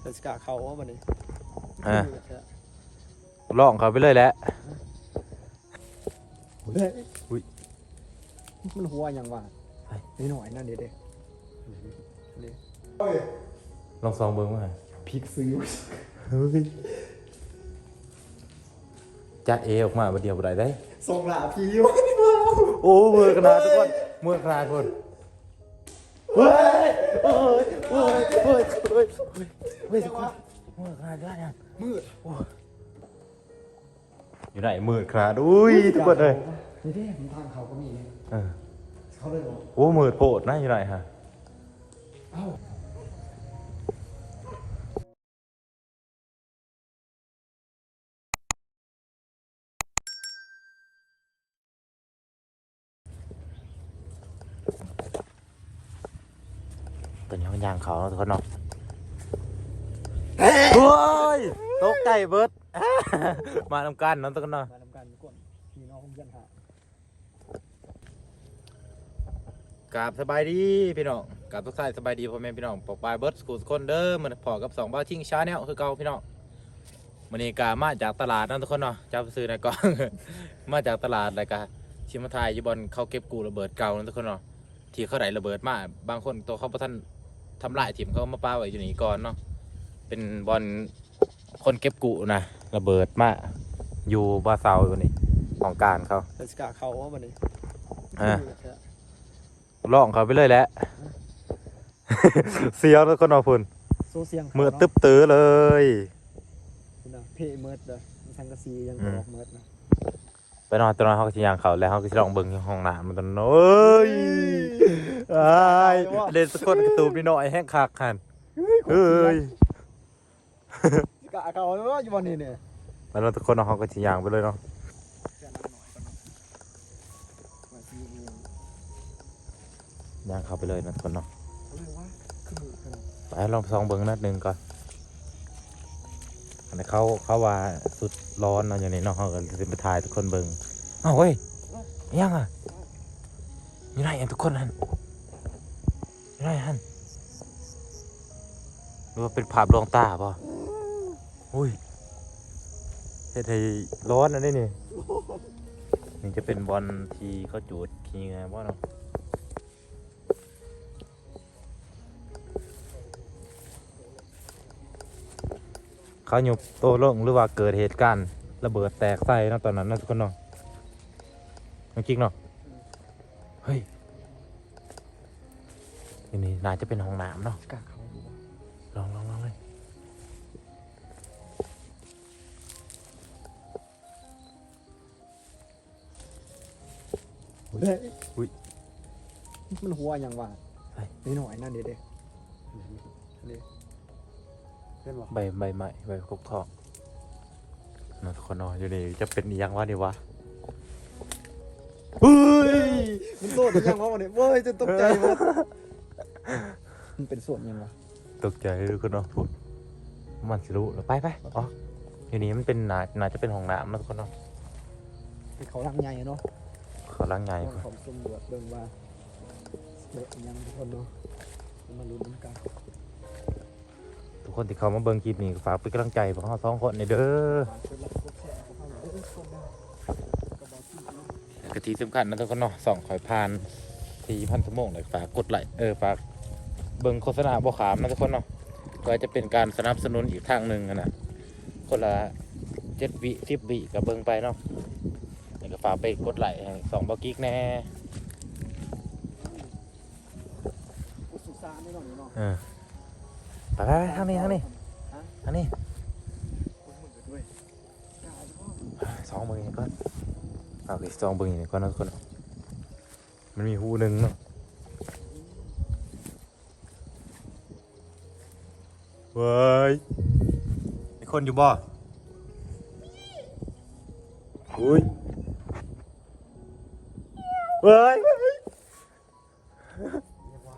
แต่สกาเขาว่ามันนี่อะลองเขาไปเลยแหละเฮ้ยอุ๊ยมันหัวอย่างว่าไปนี่หน่อยนั่นเด็ดเด็ดลองซองเบิ้งมาพริกซื้อเฮ้ยจะเอออกมาบัดเดียวบ่ได้ได้ส่งหลาพี่วะโอ้มือขนาดทุกคนมือขนาดคนเฮ้ยเฮ้ยเฮ้ยเฮ้ย เฮ้ยเฮ้ยทุกคนมือขนาดได้ยังมืดอยู่ไหนมือขนาดอุ้ยทุกคนเลยนี่ที่ผมทางเขาก็มีนี่เออเขาเลยบอกโอ้มือโพดนะอยู่ไหนฮะเอ้าตอนนี้มันยางเขาแล้วทุกคนเนาะ โอ้ยตกใจเบิด มาทำกันเนาะทุกคนเนาะมาทำการก่อนพี่น้องผมยันหากราบสบายดีพี่น้องกราบทุกท่านสบายดีพ่อแม่พี่น้องปกปลายเบิร์ดสกูลคนเด้อมันพอกับสองบ้าทิ้งชาแนลคือเก่าพี่น้องมันนี้กามาจากตลาดนั่นทุกคนเนาะจับซื้อในกล่อง มาจากตลาดแล้วก็ชิมาทายอยู่บนเขาเก็บกูระเบิดเก่านั่นทุกคนเนาะที่เขาไหนระเบิดมาบางคนตัวเขาประท่านทำลายถิ่มเขามาป้าไว้อยู่นี่ก่อนเนาะ เป็นบอลคนเก็บกูนะระเบิดมาอยู่บ้าเซาอยู่นี่ของการเขาแต่สกาเขาว่ามันนี่อะลองเขาไปเลยแหละเสียวแล้วก็นอพุ่นโซเสียงมือตึ๊บตื้อเลยนะเพเมิร์ดเลยสังกะสียังอืมบอกเมิร์ดนะไปนอนตอนนอนเขาก็สิยางเขาแล้วเขาก็สิลองเบิ่งอยู่ห้องน้ำมันตอนนั้นโอ้ยอ้ายเล่นสะกดกระตูบนิดหน่อยแห้งคักหันเอ้ยส กาเขาว่าอยู่วันนี้เนี่ยไปนอนทุกคนเอาเขาก็สิยางไปเลยเนาะย่างเขาไปเลยนะทุกคนเนาะเขาเราขึ้นมือกันไปลองซองเบิ่งนัดหนึ่งก่อนอันนี้เขาเขาว่าสุดร้อนเนาะอย่างนี้เนาะเขาก็สิไปถ่ายทุกคนเบิ่งอ้าวเฮ้ยยังอะอยู่ไหนอะทุกคนหันอยู่ไหนหันหรือว่าเป็นภาพลวงตาป่ะ อุ้ยเฮ็ดให้ร้อนอันนี้นี่นี่จะเป็นบอลที่เขาจูดทีไงว่าเนาะเขาหยุบโตลงหรือว่าเกิดเหตุการณ์ระเบิดแตกใส่เนาะตอนนั้นนะทุกคนเนาะน้องกิ๊กเนาะเฮ้ยนี่น่าจะเป็นห้องน้ำเนาะ เฮ้ยอุ้ยมันหัวอย่างว่าไปนี่หน่อยนั่นเด็ดเด็ดนี่เป็นวะใบใบไม้ใบกกทองเนาะทุกคนเนาะอยู่นี่จะเป็นอีหยังวะนี่วะเฮ้ยมันโดดยังวะวันนี้เว้ยจะตกใจวะมันเป็นส่วนยังวะตกใจทุกคนเนาะพูดมันสิรู้แล้วไปไปอ๋ออยู่นี่มันเป็นน่าน่าจะเป็นห้องน้ำเนาะทุกคนเนาะเป็นเขาลังใหญ่เนาะ เขาล้างไงเรื่องของสำรวจเบิ่งว่าเด็กยังทุกคนเนาะมาลุ้นน้ำกันทุกคนที่เขามาเบิ่งคลิปนี้ก็ฝากเป็นกำลังใจพวกเราสองคนในเด้อฝากกดไลค์กดแชร์ของเราเด้อคนเนาะก็บอกที่เนาะกะทิสำคัญนะทุกคนเนาะสองข่อยพานสี่พันชั่วโมงเลยฝากกดไลค์เออฝากเบิ่งโฆษณาบ่ขามนะทุกคนเนาะก็จะเป็นการสนับสนุนอีกทางหนึ่งอะนะคนละเจ็ดวิสิบวิกับเบิ่งไปเนาะแล้วก็ ฝากไปกดไลค์ให้สองบอกิกแน่อุสุสานนี่เออไปไปไปทางนี้ทางนี้ทางนี้คนมือด้วยกล้าจะพ่อสองมือนี่ก่อนเอาไปสองมือนี่ก่อนนะทุกคนมันมีหูหนึ่งเนาะเว้ยมีคนอยู่บ่อุ้ย เว้ยเรียกว่า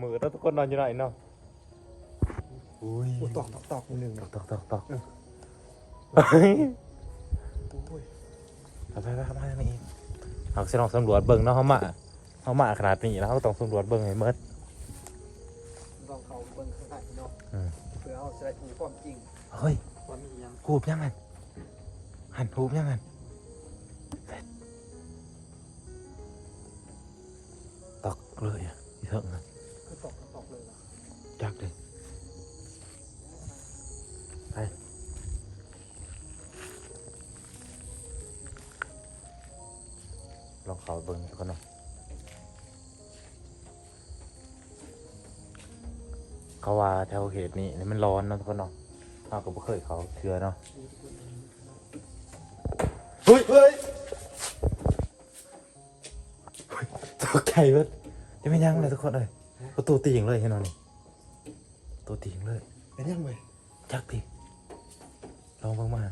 มือแล้วทุกคนนอนอยู่ไหนเนาะอุ้ยโอ้ตอกตอกตอกมือหนึ่งตเนาะอกตอกตอกตอกเออเฮ้ยโอ้ยไปไปไปไปนี่เอาสิลองสำรวจเบิ่งเนาะเขามาเขามาขนาดนี้แล้วเขาต้องสำรวจเบิ่งให้เมิดลองเขาเบิ่งข้างในเนาะอืมเพื่อเอาจะได้รู้ความจริงเฮ้ยว่ามีหยังหูบยังไงหันหูบยังไง เลยอะอีเถิงอะคือตกตกเลยล่ะจักเลยไปลองเขาเบิ่งก่อนเนาะเขาว่าแถวเขตนี้นี่มันร้อนเนาะทุกคนเนาะเราก็บ่เคยเขาเชื่อเนาะเฮ้ยเฮ้ยตกใจเว้ย จะไม่ยั้งเลยทุกคนเลยประตูตีอย่างเลยเห็นไหมนี่ตัวตีอย่างเลยเป็นยังไงจักดิลองเบิ่งมา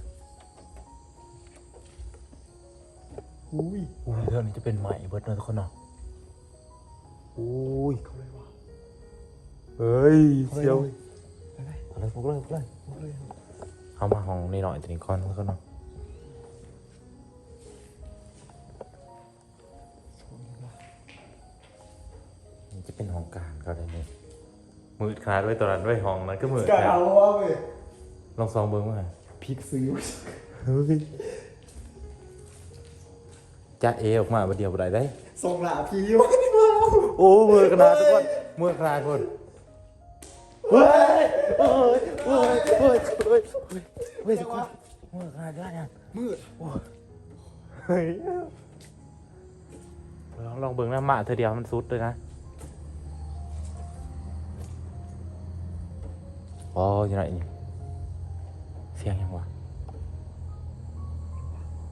อุ้ยอุ้ยเรื่องนี้จะเป็นใหม่เบิดเลยทุกคนเนาะอุ้ยเขาเลยว่าเฮ้ยเขาเลยเสียวเลยไปไปอะไรพวกเลยพวกเลยเขาเลยเอามาห้องนี่หน่อยตัวนี้ก่อนทุกคนเนาะ กลางก็ได้นี่มืดขนาดด้วยตัวนั้นด้วยห้องนั้นก็มืดกะนะเอาว่าเว้ยลองซองเบิ้งมาพริกซื้อเฮ้ยจะเอออกมาบัดเดียวบ่ได้ได้ ส่งหลาพีวะนี่มาโอ้มือขนาดทุกคนมือขนาดคนเฮ้ยเฮ้ยเฮ้ยเฮ้ยเฮ้ยเฮ้ยทุกคนมือขนาดด้วยเนี่ยมืดเฮ้ยลองลองเบิ้งนะหมาเธอเดียวมันสุดเลยนะ อ๋ออยู่ไหนนี่เสียงยังวะ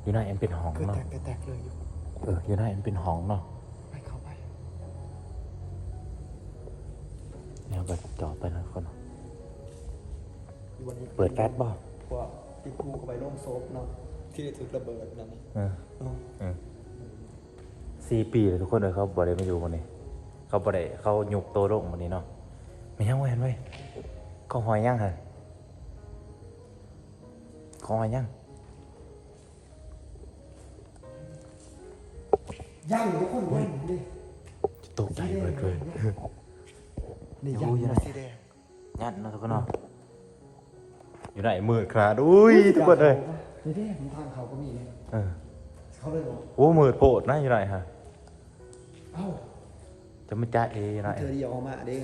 อยู่ไหนเอ็มเป็นห้องเกิดเนาะแตกเกิดแตกเลยอยู่เอออยู่ไหนเอ็มเป็นห้องเนาะไปเข้าไปเนี่ยก็จอดไปนะคนเนาะอยู่วันนี้เปิดแฟลชบ่เพราะว่าที่ครูเข้าไปร่มโซฟเนาะที่ได้ถูกระเบิดนั่นนี่เออเนาะเออสี่ปีเลยทุกคนเลยเขาบ่ได้มาอยู่วันนี้ เขาบ่ได้เขาหยุกโตลงวันนี้เนาะไม่ยังไว้เห็นไว้ เขาหอยยังฮะเขาหอยยังย่างอยู่ทุกคนย่างดิจะตกใจเบิดเลยนี่โอ้ย่างยมาสีแดงยันเนาะทุกคนเนาะอยู่ไหนมืดขนาดอุ้ยทุกคนเลยนี่เด้ของทางเขาก็มีเนี่ยเออเขาเลยบอกโอ้มืดโพดนะอยู่ไหนฮะเอ้าจะไม่จ้าเออยู่ไหนเธอเดียวเอามาเด้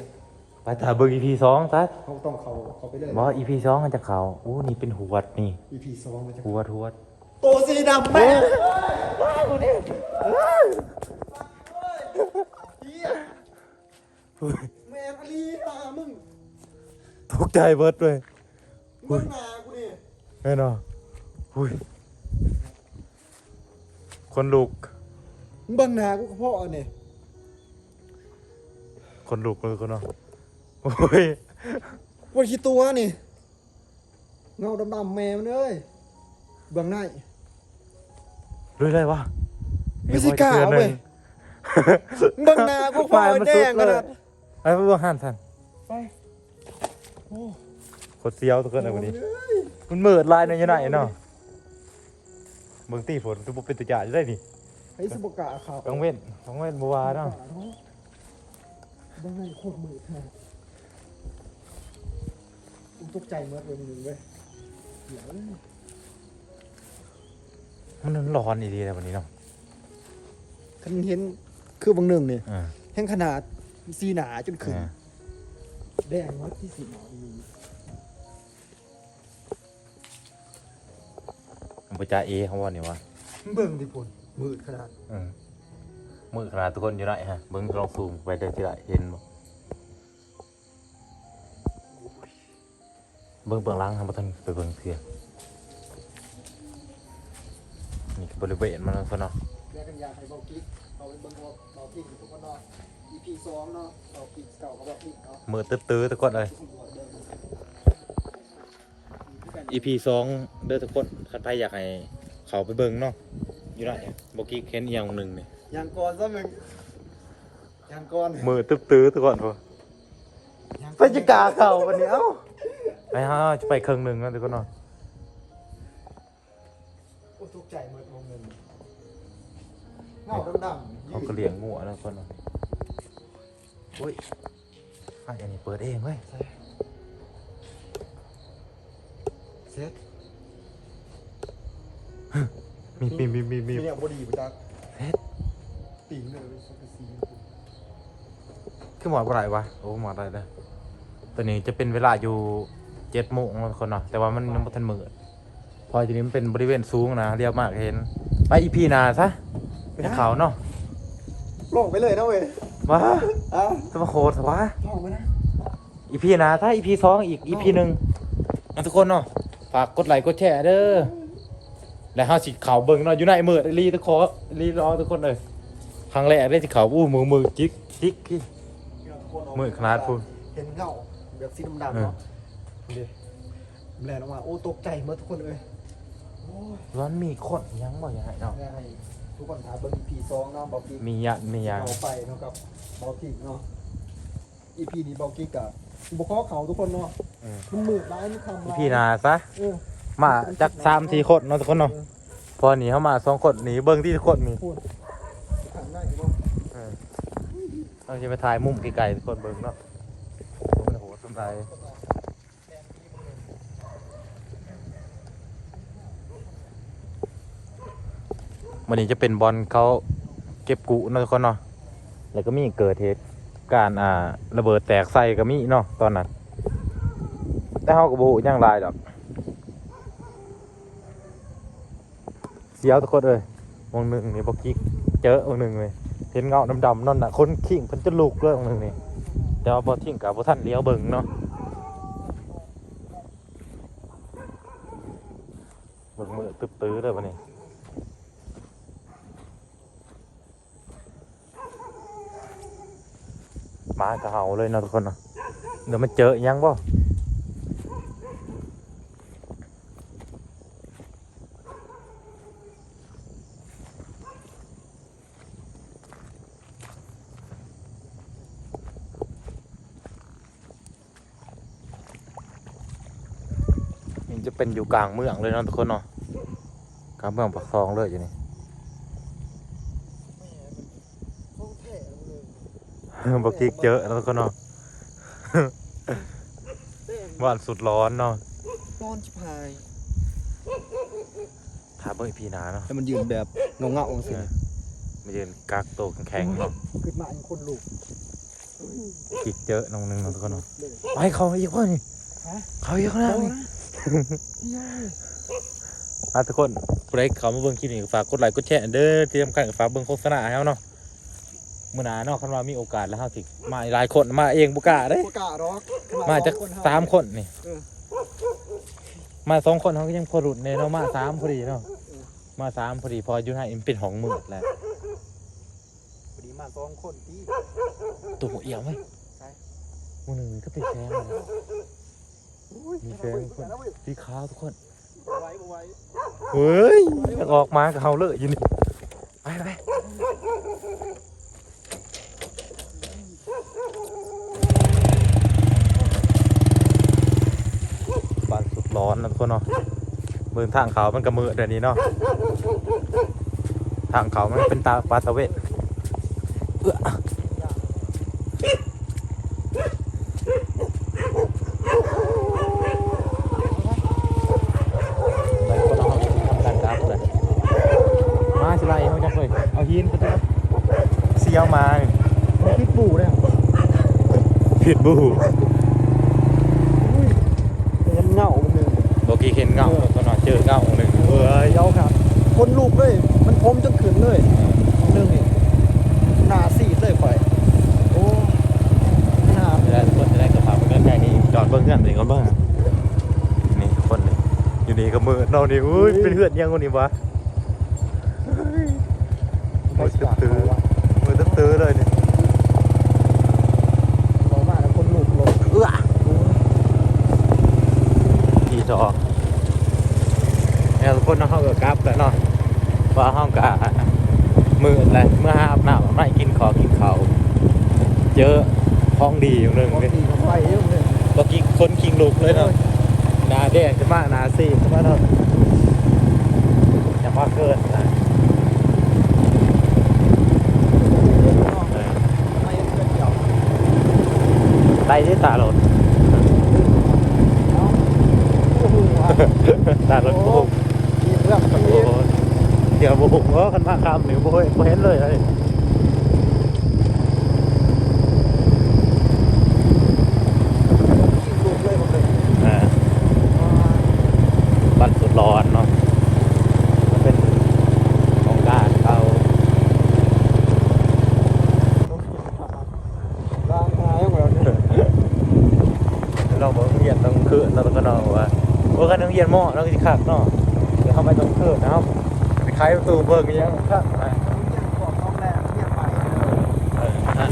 ไปถ่ายเบิ่ง EP สองซะเขาต้องเขาเขาไปเลยบอก EP สองมันจะเขาโอ้นี่เป็นหวดนี่ EP สองมันจะหวดหวดโตสีดำแม่แม่อลีตามึงตกใจเบิดเลยมึงหนากูนี่แน่นอนอุ้ยคนลุกมึงเบังหนากูกับพ่อเนี่ยคนลุกเลยคนเนาะ โอ้ยวันขี้ตัวนี่ เงาดำๆแม่มันเอ้ยเบื้องในรู้เลยวะไม่ใช่กล้าเว้ยมึงเบังหนากูพ่อแดงขนาดไอ้เพื่อนหันทันไปโอ้โคตรเซียวทุกคนเลยวันนี้ มันเหมิดลายในยังไงเนาะเมืองตีฝนจะบุเป็นตัวจ่าจะได้นี่ไอ้สบกะเขากังเว้นกังเว้นบัวาเนาะเบื้องในโคตรมืดแท้กู ตกใจเมื่อวันนึงเว้ยเดี๋ยวมันร้อนดีๆเลยวันนี้เนาะท่านเห็นคือบางหนึ่งเนี่ยอ่าแห้งขนาดสีหนาจนขึ้นอ่าแดงวัดที่สีหนาอีมันบ่จ่าเอเขาว่านี่วะเบิ่งดิพลมืดขนาด อืมมือขนาดทุกคนอยู่ไหนฮะเบิ้งลองซูมไปได้ที่ไหนเห็นบ่ บิ้งเบื้องหล่างทำบ่ทันไปเบิ้งเถื่อนี่คือบริเวณมันเนาะคนเนาะแยกกันยาให้เบากิ๊กเอาไปเบิ่งว่าเบากิ๊กทุกคนเนาะ EP สองเนาะเบากิ๊กเก่ากับเบากิ๊กเนาะมือตื้อๆทุกคนเลยทุกคนเดิน EP สองเด้อทุกคนคันใครอยากให้เขาไปเบิ่งเนาะอยู่ไหนบกี้เค้นเอียงหนึ่งนี่ยางก่อนซะมึงยางก่อนมือตื้อๆทุกคนพอยางก่ไปอนจะกาเขาวันนี้เอ้า ไปฮะจะไปครึ่งหนึ่งนะทุกคนเนาะโอ้ตกใจหมดมองเงินเงาดำๆเขาก็เลี้ยงงัวนะทุกคนเนาะโอ้ยไฟอันนี้เปิดเองเว้ยเซ็ตมีมีมีมีมีมีเนี่ยบดีประจักเฮ็ดปิ่งเลยสักกะซีคือหมออะไรวะโอ้หมออะไรเลยตอนนี้จะเป็นเวลาอยู่ เจ็ดโมงแล้วคนเนาะแต่ว่ามันยังไม่ทันมืดเพอทีนี้มันเป็นบริเวณสูงนะเรียบมากเห็น ไปอีพีหนาซะเป็นเขาเนาะลงไปเลยนะเว้ยว้าอะจะมาโคตรวะลงไปนะอีพีหนาถ้าอีพีสองอีกอีพีหนึ่งนะทุกคนเนาะฝากกดไลค์กดแชร์เด้อแล้วห้าสิเขาเบิ่งเนาะอยู่ในมือรีตะขอรีรอทุกคนเลยครั้งแรกได้ที่เขาอู้มือมือจิกจิกพี่มืดขนาดพูดเห็นเงาแบบสีดำๆเนาะ ดิแบลนออกมาโอ้ตกใจเมื่อทุกคนเลยโอ้ยร้อนมีคนยังบ่ยังไงเนาะแม่ให้ทุกคนถามเบอร์พีสองเนาะบอกกิ๊กมียันมียังเอาไปเนาะกับบอกกิ๊กเนาะอีพีนี้บอกกิ๊กกับบุคคลเขาทุกคนเนาะอืมมันมืดร้ายมันคำอีร้ายพีหนาซะ เออมาจักสามสี่คนเนาะทุกคนเนาะพอหนีเข้ามาสองคนหนีเบิ่งที่ทุกคนมีพูดขังได้อยู่บ่เราจะไปถ่ายมุมไกลๆทุกคนเบิ่งเนาะโอ้โหสนใจ วันนี้จะเป็นบอลเขาเก็บกุนะทุกคนเนาะแล้วก็มีเกิดเหตุการณ์อ่าระเบิดแตกใส่ก็มีเนาะตอนนั้นแต่เขาก็บฮูยังลายดอกเสียวทุกคนเลยวงหนึ่งนี่บอกกิ๊กเจอวงหนึ่งเลยเห็นเงาดำๆนั่นน่ะคนขิงเพิ่นจะลุกเลยองหนึ่งนี่แต่ว่าบ่ทิ้งกับบ่ทันเลี้ยวเบิ่งเนาะเบิ่งมือตึ๊บตื้อเลยวันนี้ หมากระเห่าเลยนะทุกคนเนาะเดี๋ยวมันเจอยังบ่จะเป็นอยู่กลางเมืองเลยนะทุกคนเนาะกลางเมืองปากซองเลยอยู่นี่าแท้เลย บ่กิ๊กเจอเนาะทุกคนเนาะเต้นว่านสุดร้อนเนาะนอนชิบหายถ้าเบิ่งอีพีหนาเนาะแต่มันยืนแบบเงาเงาๆสิมายืนกักโตวแข็งๆเนาะขึ้นมาอันคนลูกกิกเจอน้องหนึงเนาะทุกคนเนาะเลยไปเขาอีกว่านี่ฮะเขาอีกแล้วนี่ยายอะทุกคนผู้ใดเขามาเบิ่งคลิปนี้ก็ฝากกดไลค์กดแชร์เด้อที่สำคัญก็ฝากเบิ่งโฆษณาให้เฮาเนาะ มื้อหน้าเนาะคันว่ามีโอกาสแล้วเฮาสิมาหลายคนมาเองบ่กล้าเด้ประกาศรอกมาจากสามคนนี่ เออ มาสองคนเขาก็ยังพอหลุดในเนาะมาสามพอดีเนาะ มาสามพอดีพออยู่ให้อิมเป็นของมืดแหละพอดีมาสองคนที่ตัวหัวเอี่ยวไหมใช่ มือหนึ่งก็ติดแซงเลยมีแฟนคน สีขาวทุกคนไว้ไว้เฮ้ยอยากออกมากับเขาเลยอยู่นี่ไปไปบ้านสุด ร้อนนะทุกคนเนาะเบืนทางเขามันกระมือเดี๋ยวนี้เนาะทางเขามันเป็นตาปลาตะเวทเอื้อไปคนเอาทำการกราฟเลยมาสิไรเขาจังเลยเอาหินไปด้วยเสียวมามันคิดปู่เนี่ยผิดบู เห็นเงาหนึ่ง บอ กกี้เห็นเงาตอนนอนเจอเงาหนึ่งเอ้ยเยาครับ คนลูกเลยมันพรมจนขืนเลยหนึ่งนี่หน้าซีดเลยข่อยโอ้หน้าจะได้ทุกคนจะได้กระเพราเงินแค่นี้จอดเบิ้งเงินสิก่อนเบิ้งนี่คนหนึงอยู่นี่ก็มือเนอนนี่อุ้ยเป็นเพื่อนยังคนนี้วะมือตื้อตื้อมือตื้อตื้อเลยนี่เรามาแล้วคนลูกลงเอื้อขี่จอ เนี่ยทุกคนเนาะเขาก็กราฟแล้วเนาะว่าห้องกะมืออะไรเมื่อห้าอาบน้ำไม่กินขอกินเขาวเจอห้องดีอยู่หนึ่งบางเลยทีก็ไปเยอะเลยเมื่อกี้คนคิงลุกเลยเนาะหนาแดงจะมากหนาซีดจะมากเนาะอย่ามาเกินนะเออ ไม่เพื่อนเดียว ต ได้ที่ตารถ เอาโอ้โหว่ะ ตารถบุก มีเรื่อง โอ้ มี โห เดี๋ยวบุกว่ากันมาคำหรือโบยบ่เห็นเลยเลยขี้ลูกเลยหมดเลยอ่าบ้านสุดร้อนเนาะมันเป็นของด้านเขาล้างหายของเราเนี่ยเราบอกเรียนต้องคืนเราต้องก็นอนว่าโอ้กันต้องเรียนหม้อเราก็จะขักเนาะเดี๋ยวเข้าไปต้องคืนนะครับไป ขายประตูเบิกอีกยังขักอะ เรียนบอกน้องแรกเรียนไป เอออะ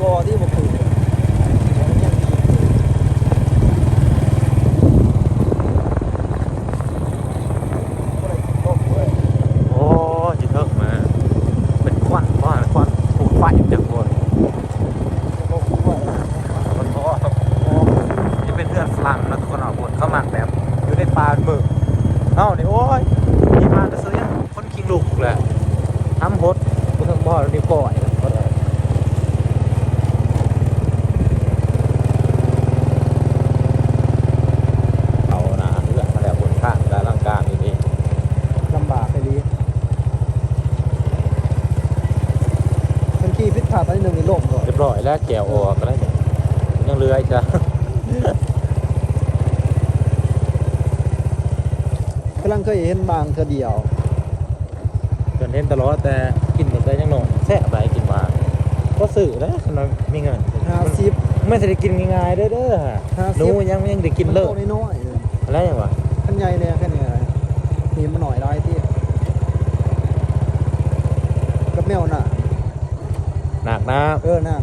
บอที่บอกถูกเรียนดีบ่ได้ตกเว้ย โอ้จิเทิกมา เป็นควันว่าควันถูกไฟจากคน ตกเว้ย คนเพราะว่าจะเป็นเพื่อนฝรั่งนะทุกคนเอาคนเข้ามาแบบอยู่ในป่าหมึกเอ้านี่โอ้ยมีมาจะซื้อยังคนคิงลูกแหละทำฮดกูทั้งบ่อนี่ปล่อยเอาหนาเลือดมาแล้วบนข้างและร่างกายนี่เอง ลำบากไปลี มันขี่พิษผ่าดไปหนึ่งในโลกก่อนเรียบร้อยแล้วแกวออกแล้วเนี่ยยังเลื้อยจ้ะกำลังเคยเห็นบางเธอเดียวเกินเห็นตลอดแต่กินหมดได้ยังหนงแซ่บไปกินมาก็สื่อแล้วขนาดมีเงินห้าสิบไม่ได้กินง่ายๆเด้อเด้อห้าหนูสิบยังยังได้กินเลิกมันโตน้อยๆเลยอะไรอย่างวะขันใหญ่เลยแค่นี้นี่มันหน่อยร้ายที่กับแมวน่ะ หนักนะ เออหนัก